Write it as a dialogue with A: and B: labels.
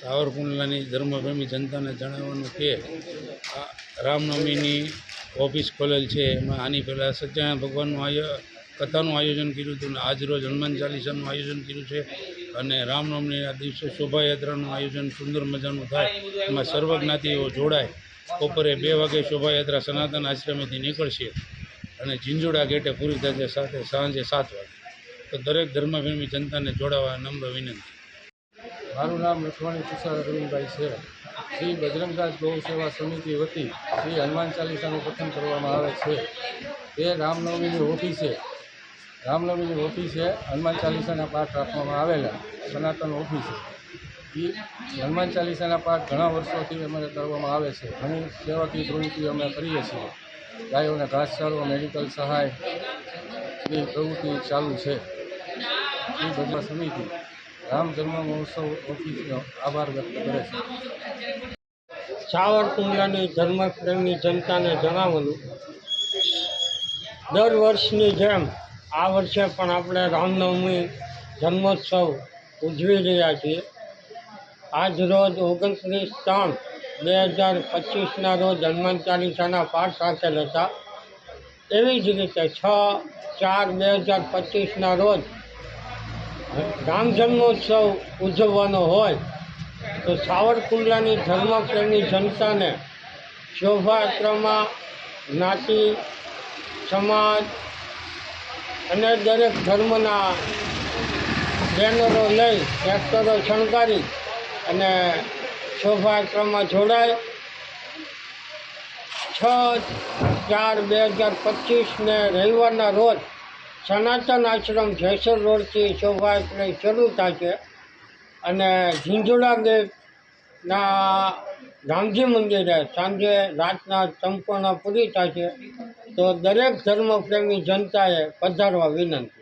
A: સાવરકુંડલાની ધર્મપ્રેમી જનતાને જણાવવાનું કે આ રામનવમીની ઓફિસ ખોલેલ છે. એમાં આની પહેલાં સત્યનારાયણ ભગવાનનું આયો, કથાનું આયોજન કર્યું હતું અને આજરોજ હનુમાન ચાલીસાનું આયોજન કર્યું છે અને રામનવમીના દિવસે શોભાયાત્રાનું આયોજન સુંદર મજાનું થાય. એમાં સર્વજ્ઞાતિઓ જોડાય. બપોરે બે વાગે શોભાયાત્રા સનાતન આશ્રમેથી નીકળશે અને ઝીંઝુડા ગેટે પૂરી થશે સાથે સાંજે સાત વાગે. તો દરેક ધર્મપ્રેમી જનતાને જોડાવા નમ્ર વિનંતી.
B: મારું નામ લખવાણી તુષાર અરવિંદભાઈ છે. શ્રી બજરંગદાસ ગૌ સેવા સમિતિ વતી શ્રી હનુમાન ચાલીસાનું પઠન કરવામાં આવે છે. તે રામનવમીની ઓફિસે રામનવમીની ઓફિસે હનુમાન ચાલીસાના પાઠ રાખવામાં આવેલા, સનાતન ઓફિસે. એ હનુમાન ચાલીસાના પાઠ ઘણા વર્ષોથી અમારે કરવામાં આવે છે. ઘણી સેવાકીય પ્રવૃત્તિઓ અમે કરીએ છીએ. ગાયોને ઘાસચારો મેડિકલ સહાય એ પ્રવૃત્તિ ચાલુ છે. એ બધા સમિતિ રામ જન્મ મહોત્સવ ઓફિસનો આભાર વ્યક્ત કરે છે.
C: સાવરકુંડલાની ધર્મપ્રેમી જનતાને જણાવવાનું દર વર્ષની જેમ આ વર્ષે પણ આપણે રામનવમી જન્મોત્સવ ઉજવી રહ્યા છીએ. આજ રોજ ઓગણત્રીસ ત્રણ બે હજાર પચીસના રોજ હનુમાન ચાલીસાના પાઠ રાખેલ હતા એવી જ રીતે છ ચાર બે હજાર પચીસના રોજ રામ જન્મોત્સવ ઉજવવાનો હોય, તો સાવરકુંડલાની ધર્મપ્રેમી જનતાને શોભાયાત્રામાં જ્ઞાતિ સમાજ અને દરેક ધર્મના બેનરો લઈ ટ્રેક્ટરો શણગારી અને શોભાયાત્રામાં જોડાય. છ ચાર બે હજાર પચીસને રવિવારના રોજ સનાતન આશ્રમ જેસર રોડથી શોભાયાત્રા શરૂ થશે અને ઝીંઝુડા ગેટના રામજી મંદિરે સાંજે રાતના સંપૂર્ણ પૂરી થશે તો દરેક ધર્મપ્રેમી જનતાએ પધારવા વિનંતી.